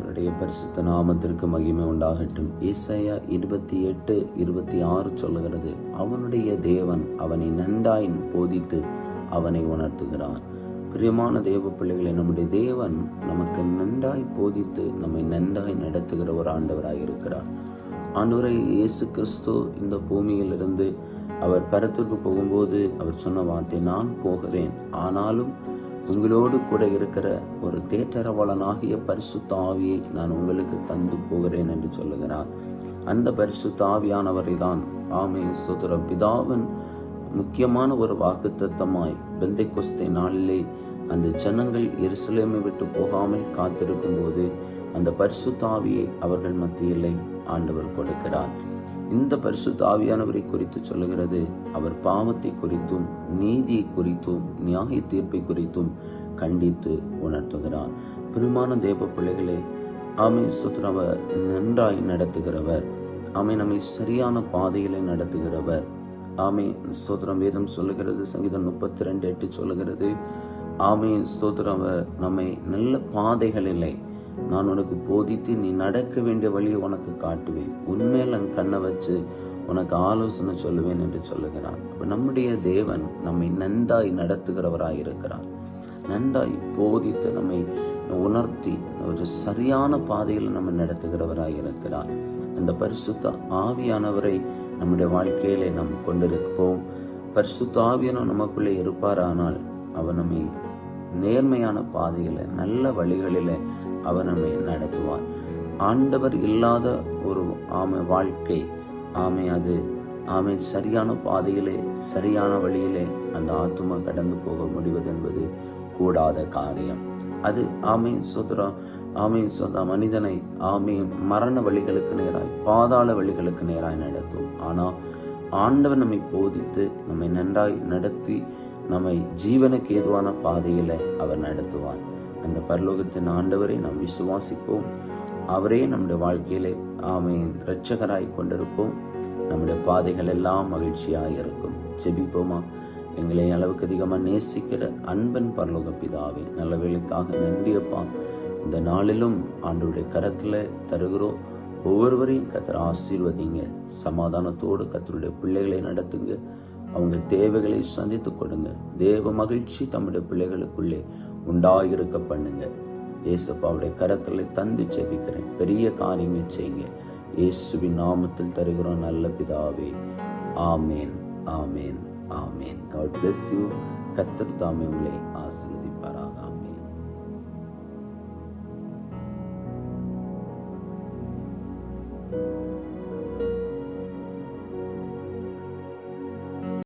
கர்த்தருடைய பரிசுத்த நாமத்திற்கு மகிமை உண்டாகட்டும். ஏசாயா இருபத்தி எட்டு இருபத்தி ஆறு சொல்லுகிறது அவனுடைய தேவன் அவனை நன்றாய் போதித்து அவனை உணர்த்துகிறான் பிரியமான தேவ பிள்ளைகளை நம்முடைய தேவன் நமக்கு நன்றாய் போதித்து நம்மை நன்றாய் நடத்துகிற ஒரு ஆண்டவராக இருக்கிறார். ஆண்டவரை இயேசு கிறிஸ்து இந்த பூமியிலிருந்து அவர் பரத்துக்கு போகும்போது அவர் சொன்ன வார்த்தை நான் போகிறேன் ஆனாலும் உங்களோடு கூட இருக்கிற ஒரு தேற்றரவாளனாகிய பரிசுத்த ஆவியை நான் உங்களுக்கு தந்து போகிறேன் என்று சொல்லுகிறார். அந்த பரிசுத்த ஆவியானவரை தான் ஆமே சுதர பிதாவின் முக்கியமான ஒரு வாக்குத்தத்தமாய் பெந்தை கொஸ்தை நாளிலே அந்த ஜனங்கள் எருசலேமை விட்டு போகாமல் காத்திருக்கும் போது அந்த பரிசுத்த ஆவியை அவர்கள் மத்தியிலே ஆண்டவர் கொடுக்கிறார். இந்த பரிசு தாவியானவரை குறித்து சொல்லுகிறது. அவர் பாவத்தை குறித்தும் நீதியை குறித்தும் நியாய தீர்ப்பை குறித்தும் கண்டித்து உணர்த்துகிறார். பெருமான தேவ பிள்ளைகளே ஆமை சுத்திரவர் நன்றாய் நடத்துகிறவர். ஆமை நம்மை சரியான பாதையிலே நடத்துகிறவர். ஆமை ஸ்தோத்திரம் வேதம் சொல்லுகிறது சங்கீதம் முப்பத்தி ரெண்டு எட்டு சொல்லுகிறது. ஆமையின் ஸ்தோத்திரம் நம்மை நல்ல பாதைகளிலே நான் உனக்கு போதித்து நீ நடக்க வேண்டிய வழியை உனக்கு காட்டுவேன். உண்மையில் என் கண்ணை வச்சு உனக்கு ஆலோசனை சொல்லுவேன் என்று சொல்லுகிறான். அப்போ நம்முடைய தேவன் நம்மை நன்றாய் நடத்துகிறவராய் இருக்கிறார். நன்றாய் போதித்து நம்மை உணர்த்தி ஒரு சரியான பாதையில் நம்ம நடத்துகிறவராய் இருக்கிறார். அந்த பரிசுத்த ஆவியானவரை நம்முடைய வாழ்க்கையிலே நாம் கொண்டிருப்போம். பரிசுத்த ஆவியான நமக்குள்ளே இருப்பாரானால் அவர் நம்மை நேர்மையான பாதையில் நல்ல வழிகளில அவர் நம்மை நடத்துவார். ஆண்டவர் இல்லாத ஒரு ஆமை வாழ்க்கை ஆமை அது. ஆமை சரியான பாதையிலே சரியான வழியிலே அந்த ஆத்மா கடந்து போக முடிவது என்பது கூடாத காரியம். அது ஆமை சுதரம் ஆமை சொந்த மனிதனை ஆமை மரண வழிகளுக்கு நேராய் பாதாள வழிகளுக்கு நேராய் நடத்தும். ஆனால் ஆண்டவர் நம்மை போதித்து நம்மை நன்றாய் நடத்தி நம்மை ஜீவனுக்கு ஏதுவான பாதையில் அவர் நடத்துவார். அந்த பரலோகத்தின் ஆண்டவரை நாம் விசுவாசிப்போம். அவரே நம்முடைய வாழ்க்கையிலே ஆமையின் இரட்சகராய் கொண்டிருப்போம். நம்முடைய பாதைகள் எல்லாம் மகிழ்ச்சியாக இருக்கும். செபிப்போமா எங்களை அளவுக்கு அதிகமாக நேசிக்கிற அன்பன் பரலோக பிதாவே நல்ல வேலைக்காக நன்றியப்பா இந்த நாளிலும் ஆண்டுடைய கரத்தில் தருகிறோம். ஒவ்வொருவரையும் கத்தர் ஆசீர்வதிங்க. சமாதானத்தோடு கத்தருடைய பிள்ளைகளை நடத்துங்க. அவங்க தேவைகளை சந்தித்து கொடுங்க. தேவ மகிழ்ச்சி தம்முடைய பிள்ளைகளுக்குள்ளே உண்டாயிருக்க பண்ணுங்க. ஏசப்பாவுடைய கரத்தில் தந்து செபிக்கிறேன். பெரிய காரியங்கள் செய்யுங்க. இயேசுவின் நாமத்தில் தருகிறோம் நல்ல பிதாவே. ஆமேன் ஆமேன் ஆமேன். காட் பிளஸ் யூ கத்தர் தாமே உங்களை ஆசிரியர்